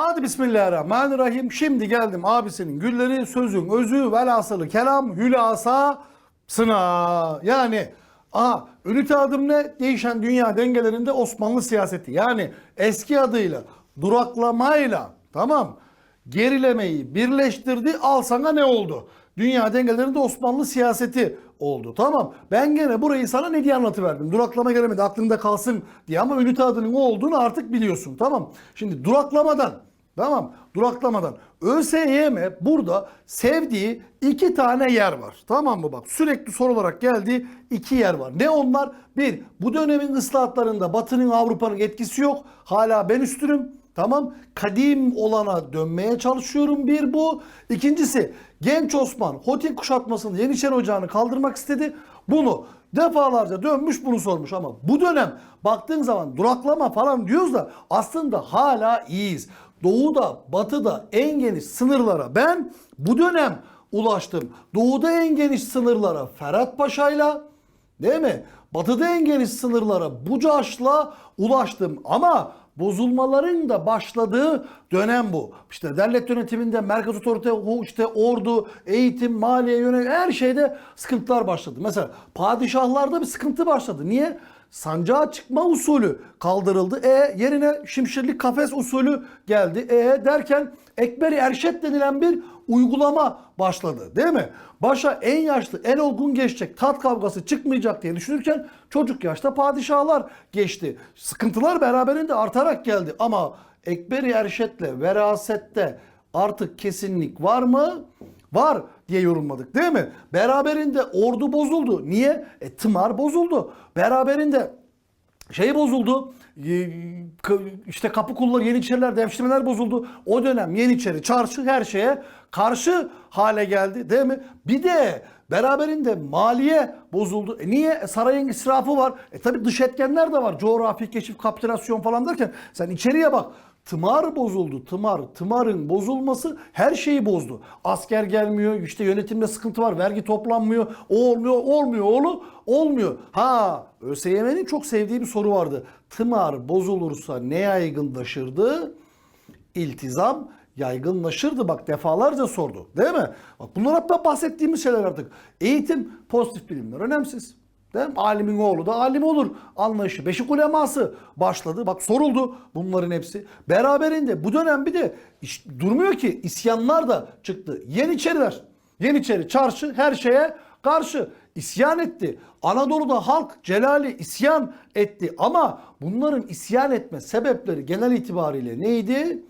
Hadi Bismillahirrahmanirrahim. Şimdi geldim abisinin gülleri, sözün özü, velhasılı kelam, hülasa, sına. Yani aha, ünite adım ne? Değişen dünya dengelerinde Osmanlı siyaseti. Yani eski adıyla duraklamayla tamam gerilemeyi birleştirdi. Al sana ne oldu? Dünya dengelerinde Osmanlı siyaseti oldu. Tamam. Ben gene burayı sana ne diye anlatıverdim. Duraklama gelemedi aklında kalsın diye ama ünite adının o olduğunu artık biliyorsun. Tamam. Şimdi duraklamadan Tamam duraklamadan. ÖSYM burada sevdiği iki tane yer var. Tamam mı bak sürekli soru olarak geldiği iki yer var. Ne onlar? Bir bu dönemin ıslahatlarında Batı'nın Avrupa'nın etkisi yok. Hala ben üstünüm. Tamam. Kadim olana dönmeye çalışıyorum bir bu. İkincisi Genç Osman Hotin kuşatmasını Yeniçeri Ocağı'nı kaldırmak istedi. Bunu defalarca dönmüş bunu sormuş ama bu dönem baktığın zaman duraklama falan diyoruz da aslında hala iyiyiz. Doğuda, batıda en geniş sınırlara ben bu dönem ulaştım. Doğuda en geniş sınırlara Ferhat Paşa'yla değil mi? Batıda en geniş sınırlara Bucaş'la ulaştım ama bozulmaların da başladığı dönem bu. İşte devlet yönetiminde merkez otorite, işte ordu, eğitim, maliye yönetim her şeyde sıkıntılar başladı. Mesela padişahlarda bir sıkıntı başladı. Niye? Sancağa çıkma usulü kaldırıldı. E yerine şimşirlik kafes usulü geldi. E derken Ekberi Erşet denilen bir uygulama başladı değil mi? Başa en yaşlı, en olgun geçecek, tat kavgası çıkmayacak diye düşünürken çocuk yaşta padişahlar geçti. Sıkıntılar beraberinde artarak geldi ama Ekberi Erşet'le verasette artık kesinlik var mı? Var diye yorumladık değil mi? Beraberinde ordu bozuldu. Niye? E tımar bozuldu. Beraberinde şey bozuldu. işte kapı kulları, yeniçeriler, devşirmeler bozuldu. O dönem yeniçeri, çarşı her şeye karşı hale geldi değil mi? Bir de beraberinde maliye bozuldu. E niye? E sarayın israfı var. E tabi dış etkenler de var. Coğrafi keşif, kapitülasyon falan derken sen içeriye bak. Tımar bozuldu. Tımar. Tımarın bozulması her şeyi bozdu. Asker gelmiyor. işte yönetimde sıkıntı var. Vergi toplanmıyor. O olmuyor. Olmuyor oğlu. Olmuyor. Ha ÖSYM'nin çok sevdiği bir soru vardı. Tımar bozulursa ne yaygınlaşırdı? İltizam yaygınlaşırdı. Bak defalarca sordu. Değil mi? Bak bunlar hep bahsettiğimiz şeyler artık. Eğitim, pozitif bilimler önemsiz. Değil mi? Alimin oğlu da alim olur anlayışı. Beşik uleması başladı. Bak soruldu bunların hepsi. Beraberinde bu dönem bir de iş, durmuyor ki isyanlar da çıktı. Yeniçeriler, Yeniçeri çarşı her şeye karşı isyan etti. Anadolu'da halk Celali isyan etti. Ama bunların isyan etme sebepleri genel itibariyle neydi?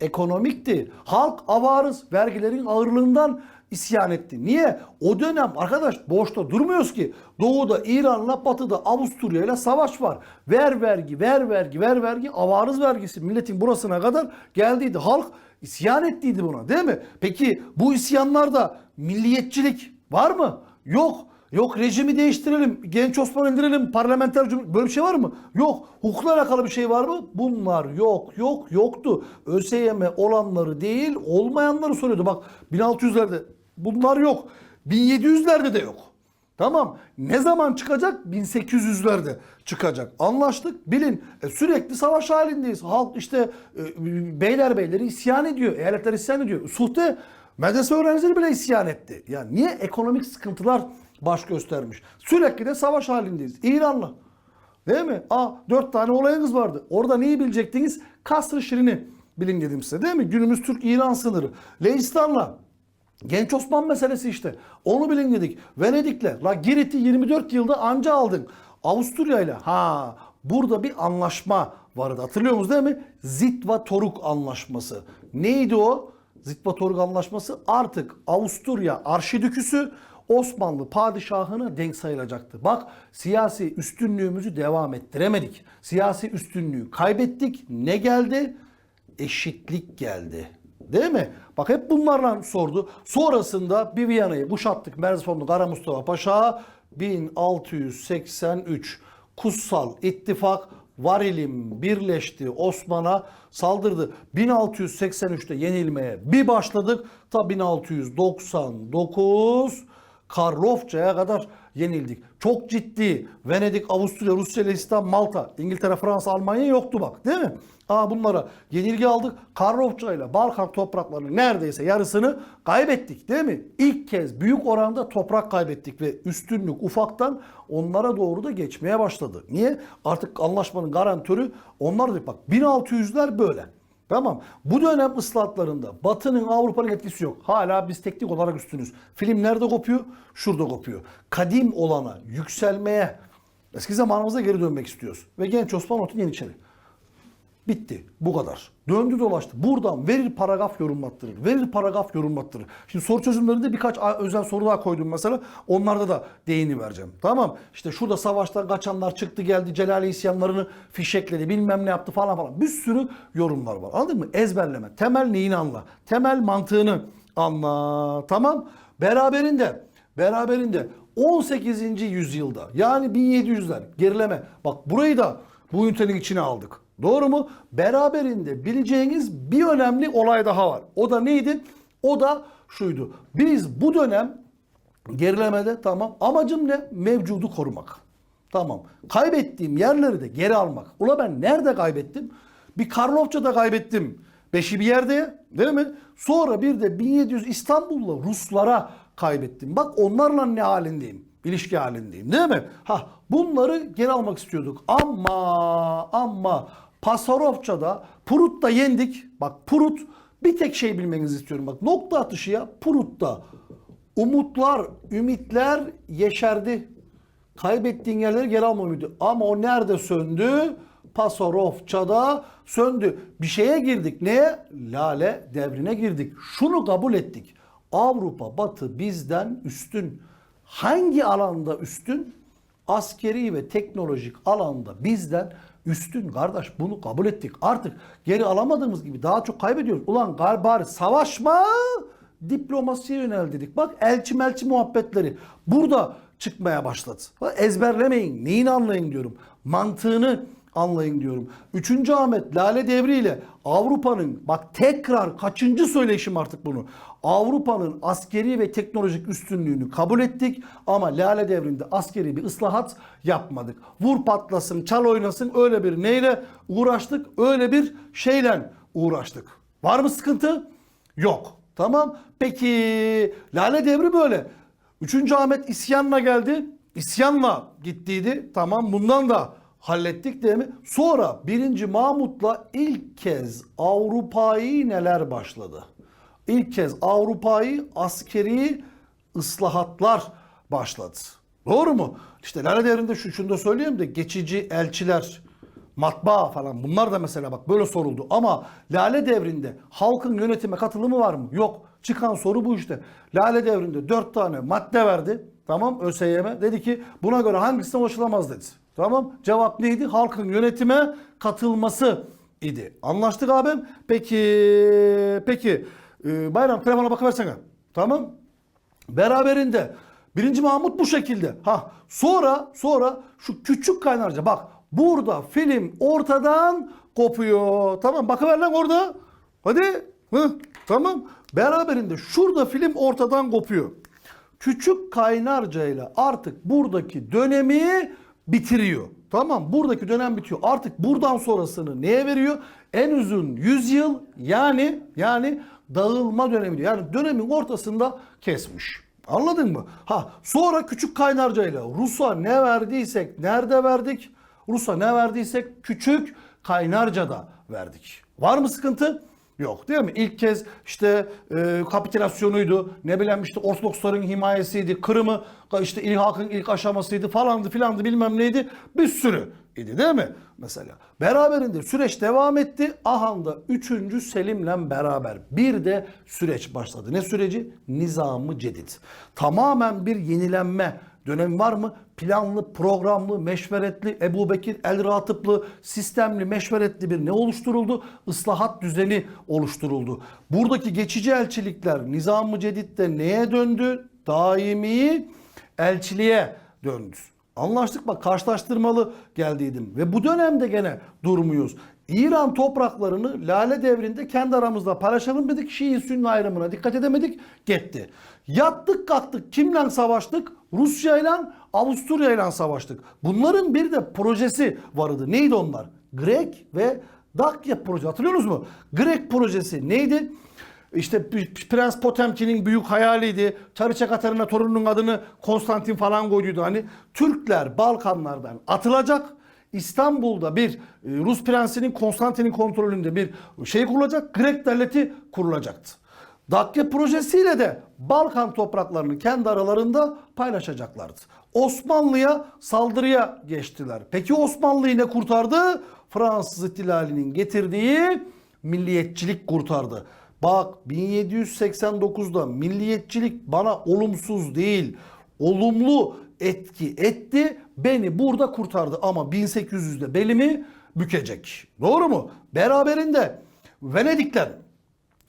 Ekonomikti. Halk avarız vergilerin ağırlığından isyan etti. Niye? O dönem arkadaş boşta durmuyoruz ki. Doğuda İran'la batıda Avusturya'yla savaş var. Ver vergi, ver vergi, ver vergi. Avarız vergisi milletin burasına kadar geldiydi. Halk isyan ettiydi buna değil mi? Peki bu isyanlarda milliyetçilik var mı? Yok. Yok rejimi değiştirelim, genç Osman indirelim, parlamenter cumhuriyet böyle bir şey var mı? Yok. Hukukla alakalı bir şey var mı? Bunlar yok, yok, yoktu. ÖSYM olanları değil, olmayanları soruyordu. Bak 1600'lerde bunlar yok. 1700'lerde de yok. Tamam. Ne zaman çıkacak? 1800'lerde çıkacak. Anlaştık. Bilin e, sürekli savaş halindeyiz. Halk işte e, beyler beyleri isyan ediyor. Eyaletler isyan ediyor. Suhte medrese öğrencileri bile isyan etti. Yani niye? Ekonomik sıkıntılar baş göstermiş. Sürekli de savaş halindeyiz. İran'la. Değil mi? Aa dört tane olayınız vardı. Orada neyi bilecektiniz? Kasr-ı Şirin'i bilin dedim size değil mi? Günümüz Türk-İran sınırı. Leistan'la Genç Osman meselesi işte. Onu bilin dedik. Venedik'le. La Girit'i 24 yılda anca aldın. Avusturya'yla. Ha burada bir anlaşma vardı. Hatırlıyor musunuz değil mi? Zitva Toruk anlaşması. Neydi o? Zitva Toruk anlaşması artık Avusturya arşidüküsü Osmanlı padişahına denk sayılacaktı. Bak siyasi üstünlüğümüzü devam ettiremedik. Siyasi üstünlüğü kaybettik. Ne geldi? Eşitlik geldi. Değil mi? Bak hep bunlarla sordu. Sonrasında bir Viyana'yı kuşattık. Merzifonlu Kara Mustafa Paşa 1683 Kutsal İttifak Varilim birleşti Osman'a saldırdı. 1683'te yenilmeye bir başladık. Ta 1699 Karlofça'ya kadar yenildik. Çok ciddi Venedik, Avusturya, Rusya, Lehistan, Malta, İngiltere, Fransa, Almanya yoktu bak değil mi? Aa bunlara yenilgi aldık. Karlofça ile Balkan topraklarının neredeyse yarısını kaybettik değil mi? İlk kez büyük oranda toprak kaybettik ve üstünlük ufaktan onlara doğru da geçmeye başladı. Niye? Artık anlaşmanın garantörü onlar da bak 1600'ler böyle. Tamam. Bu dönem ıslahatlarında Batı'nın Avrupa'nın etkisi yok. Hala biz teknik olarak üstünüz. Film nerede kopuyor? Şurada kopuyor. Kadim olana, yükselmeye, eski zamanımıza geri dönmek istiyoruz. Ve genç Osman Otu Yeniçeri. Bitti. Bu kadar. Döndü dolaştı. Buradan verir paragraf yorumlattırır. Verir paragraf yorumlattırır. Şimdi soru çözümlerinde birkaç özel soru daha koydum mesela. Onlarda da değini vereceğim. Tamam. İşte şurada savaştan kaçanlar çıktı geldi. Celali isyanlarını fişekledi. Bilmem ne yaptı falan falan. Bir sürü yorumlar var. Anladın mı? Ezberleme. Temel neyini anla. Temel mantığını anla. Tamam. Beraberinde beraberinde 18. yüzyılda yani 1700'ler gerileme. Bak burayı da bu ünitenin içine aldık. Doğru mu? Beraberinde bileceğiniz bir önemli olay daha var. O da neydi? O da şuydu. Biz bu dönem gerilemede tamam amacım ne? Mevcudu korumak. Tamam. Kaybettiğim yerleri de geri almak. Ula ben nerede kaybettim? Bir Karlofça'da kaybettim. Beşi bir yerde değil mi? Sonra bir de 1700 İstanbul'la Ruslara kaybettim. Bak onlarla ne halindeyim? İlişki halindeyim değil mi? Ha bunları geri almak istiyorduk. Ama ama Pasarofça'da Prut'ta yendik. Bak Prut bir tek şey bilmenizi istiyorum. Bak nokta atışı ya Prut'ta umutlar, ümitler yeşerdi. Kaybettiğin yerleri geri alma ümidi. Ama o nerede söndü? Pasarofça'da söndü. Bir şeye girdik. Neye? Lale devrine girdik. Şunu kabul ettik. Avrupa, Batı bizden üstün. Hangi alanda üstün? Askeri ve teknolojik alanda bizden üstün kardeş bunu kabul ettik. Artık geri alamadığımız gibi daha çok kaybediyoruz. Ulan bari savaşma diplomasiye yöneldik. Bak elçi melçi muhabbetleri burada çıkmaya başladı. Ezberlemeyin. Neyini anlayın diyorum. Mantığını anlayın diyorum. Üçüncü Ahmet Lale Devri ile Avrupa'nın bak tekrar kaçıncı söyleşim artık bunu. Avrupa'nın askeri ve teknolojik üstünlüğünü kabul ettik ama Lale Devri'nde askeri bir ıslahat yapmadık. Vur patlasın, çal oynasın öyle bir neyle uğraştık? Öyle bir şeyle uğraştık. Var mı sıkıntı? Yok. Tamam. Peki Lale Devri böyle. Üçüncü Ahmet isyanla geldi. İsyanla gittiydi. Tamam bundan da hallettik değil mi? Sonra birinci Mahmut'la ilk kez Avrupa'yı neler başladı? İlk kez Avrupa'yı askeri ıslahatlar başladı. Doğru mu? İşte Lale Devri'nde şu, şunu da söyleyeyim de geçici elçiler, matbaa falan bunlar da mesela bak böyle soruldu. Ama Lale Devri'nde halkın yönetime katılımı var mı? Yok. Çıkan soru bu işte. Lale Devri'nde dört tane madde verdi. Tamam ÖSYM dedi ki buna göre hangisine ulaşılamaz dedi. Tamam cevap neydi? Halkın yönetime katılması idi. Anlaştık abim. Peki peki Ee, Bayram telefona bakıversene. Tamam. Beraberinde birinci Mahmut bu şekilde. Ha sonra sonra şu küçük kaynarca bak burada film ortadan kopuyor. Tamam bakıver lan orada. Hadi. Hı, tamam. Beraberinde şurada film ortadan kopuyor. Küçük kaynarca ile artık buradaki dönemi bitiriyor. Tamam buradaki dönem bitiyor. Artık buradan sonrasını neye veriyor? En uzun 100 yıl yani yani dağılma dönemi diyor. Yani dönemin ortasında kesmiş. Anladın mı? Ha sonra küçük kaynarca ile Rus'a ne verdiysek nerede verdik? Rus'a ne verdiysek küçük kaynarcada verdik. Var mı sıkıntı? Yok değil mi? İlk kez işte e, kapitülasyonuydu. Ne bileyim işte Ortodoksların himayesiydi. Kırım'ı işte ilhakın ilk aşamasıydı falandı filandı bilmem neydi. Bir sürü idi değil mi? Mesela. Beraberinde süreç devam etti. Ahanda 3. Selim'le beraber bir de süreç başladı. Ne süreci? Nizamı Cedid. Tamamen bir yenilenme dönemi var mı? Planlı, programlı, meşveretli, Ebu Bekir El Ratıplı, sistemli, meşveretli bir ne oluşturuldu? Islahat düzeni oluşturuldu. Buradaki geçici elçilikler Nizam-ı Cedid'de neye döndü? Daimi elçiliğe döndü. Anlaştık bak karşılaştırmalı geldiydim. Ve bu dönemde gene durmuyoruz. İran topraklarını Lale devrinde kendi aramızda paylaşalım dedik. Şii Sünni ayrımına dikkat edemedik. Gitti. Yattık kalktık. Kimle savaştık? Rusya ile Avusturya ile savaştık. Bunların bir de projesi vardı. Neydi onlar? Grek ve Dakya projesi. Hatırlıyorsunuz mu? Grek projesi neydi? İşte Prens Potemkin'in büyük hayaliydi. Çariçe Katarina torununun adını Konstantin falan koyduydu. Hani Türkler Balkanlardan atılacak. İstanbul'da bir e, Rus prensinin Konstantin'in kontrolünde bir şey kurulacak. Grek devleti kurulacaktı. Dakya projesiyle de Balkan topraklarını kendi aralarında paylaşacaklardı. Osmanlı'ya saldırıya geçtiler. Peki Osmanlı'yı ne kurtardı? Fransız ihtilalinin getirdiği milliyetçilik kurtardı. Bak 1789'da milliyetçilik bana olumsuz değil, olumlu etki etti. Beni burada kurtardı ama 1800'de belimi bükecek. Doğru mu? Beraberinde Venedikler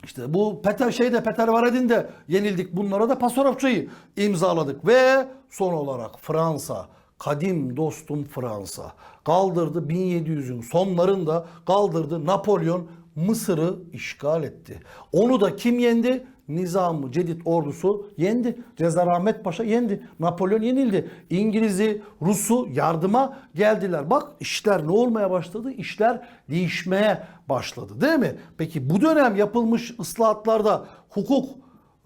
işte bu Peter şeyde Peter Varedin de yenildik. Bunlara da Pasarofçayı imzaladık ve son olarak Fransa kadim dostum Fransa kaldırdı 1700'ün sonlarında kaldırdı Napolyon Mısır'ı işgal etti. Onu da kim yendi? Nizam-ı Cedid ordusu yendi. Cezar Ahmet Paşa yendi. Napolyon yenildi. İngiliz'i, Rus'u yardıma geldiler. Bak işler ne olmaya başladı? İşler değişmeye başladı değil mi? Peki bu dönem yapılmış ıslahatlarda hukuk,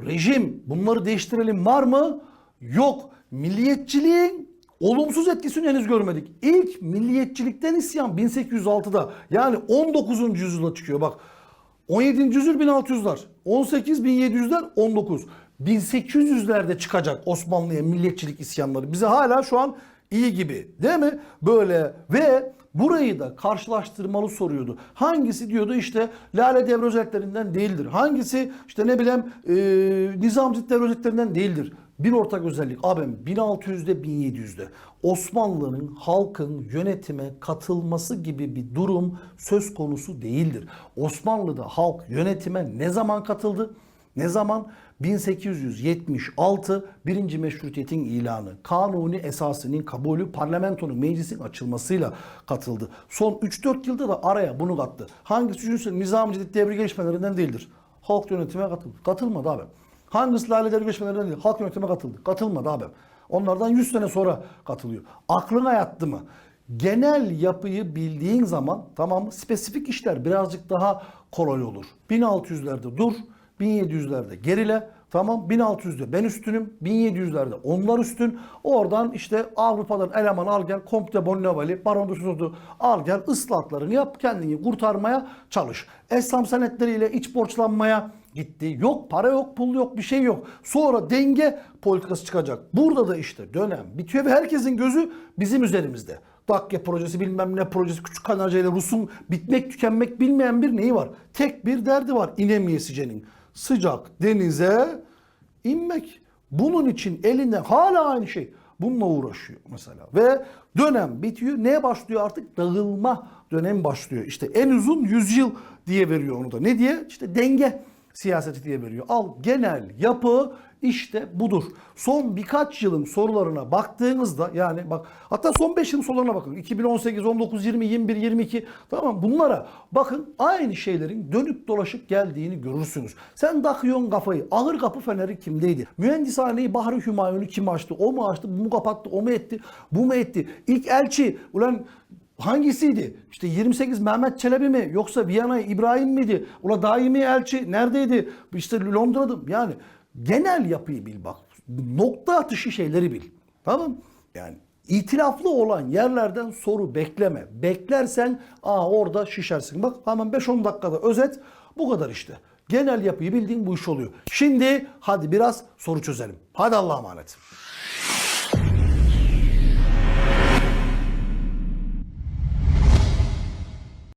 rejim bunları değiştirelim var mı? Yok. Milliyetçiliğin olumsuz etkisini henüz görmedik. İlk milliyetçilikten isyan 1806'da yani 19. yüzyılda çıkıyor bak. 17. yüzyıl 1600'ler, 18 1700'ler 19. 1800'lerde çıkacak Osmanlı'ya milliyetçilik isyanları. Bize hala şu an iyi gibi değil mi? Böyle ve burayı da karşılaştırmalı soruyordu. Hangisi diyordu işte Lale Devre özelliklerinden değildir. Hangisi işte ne bileyim e, Nizamcı Devre özelliklerinden değildir. Bir ortak özellik abim 1600'de 1700'de Osmanlı'nın halkın yönetime katılması gibi bir durum söz konusu değildir. Osmanlı'da halk yönetime ne zaman katıldı? Ne zaman? 1876 birinci meşrutiyetin ilanı, kanuni esasının kabulü, parlamentonun meclisin açılmasıyla katıldı. Son 3-4 yılda da araya bunu kattı. Hangisi düşünsün nizam ciddi devri gelişmelerinden değildir. Halk yönetime katıldı. Katılmadı abi. Hangisi lale devri gelişmelerinden değil? Halk yönetime katıldı. Katılmadı abi. Onlardan 100 sene sonra katılıyor. Aklına yattı mı? Genel yapıyı bildiğin zaman tamam? Spesifik işler birazcık daha kolay olur. 1600'lerde dur, 1700'lerde gerile. Tamam 1600'de ben üstünüm, 1700'lerde onlar üstün. Oradan işte Avrupa'dan eleman al gel, Comte Bonnevalli, Baron de Soto al gel, ıslahatlarını yap, kendini kurtarmaya çalış. Eslam senetleriyle iç borçlanmaya gitti. Yok para yok, pul yok, bir şey yok. Sonra denge politikası çıkacak. Burada da işte dönem bitiyor ve herkesin gözü bizim üzerimizde. Dakya projesi bilmem ne projesi küçük kanarca ile Rus'un bitmek tükenmek bilmeyen bir neyi var? Tek bir derdi var İnemiyesice'nin. Sıcak denize inmek. Bunun için elinde hala aynı şey. Bununla uğraşıyor mesela. Ve dönem bitiyor. Neye başlıyor artık? Dağılma dönem başlıyor. İşte en uzun yüzyıl diye veriyor onu da. Ne diye? İşte denge siyaseti diye veriyor. Al genel yapı işte budur. Son birkaç yılın sorularına baktığınızda yani bak hatta son 5 yılın sorularına bakın. 2018, 19, 20, 21, 22 tamam bunlara bakın aynı şeylerin dönüp dolaşıp geldiğini görürsünüz. Sen takıyorsun kafayı. Ağır kapı feneri kimdeydi? Mühendishaneyi Bahri Hümayun'u kim açtı? O mu açtı? Bu mu kapattı? O mu etti? Bu mu etti? İlk elçi ulan Hangisiydi? İşte 28 Mehmet Çelebi mi? Yoksa Viyana İbrahim miydi? Ula daimi elçi neredeydi? İşte Londra'da yani genel yapıyı bil bak. Nokta atışı şeyleri bil. Tamam Yani itilaflı olan yerlerden soru bekleme. Beklersen aa orada şişersin. Bak hemen 5-10 dakikada özet bu kadar işte. Genel yapıyı bildiğin bu iş oluyor. Şimdi hadi biraz soru çözelim. Hadi Allah'a emanet.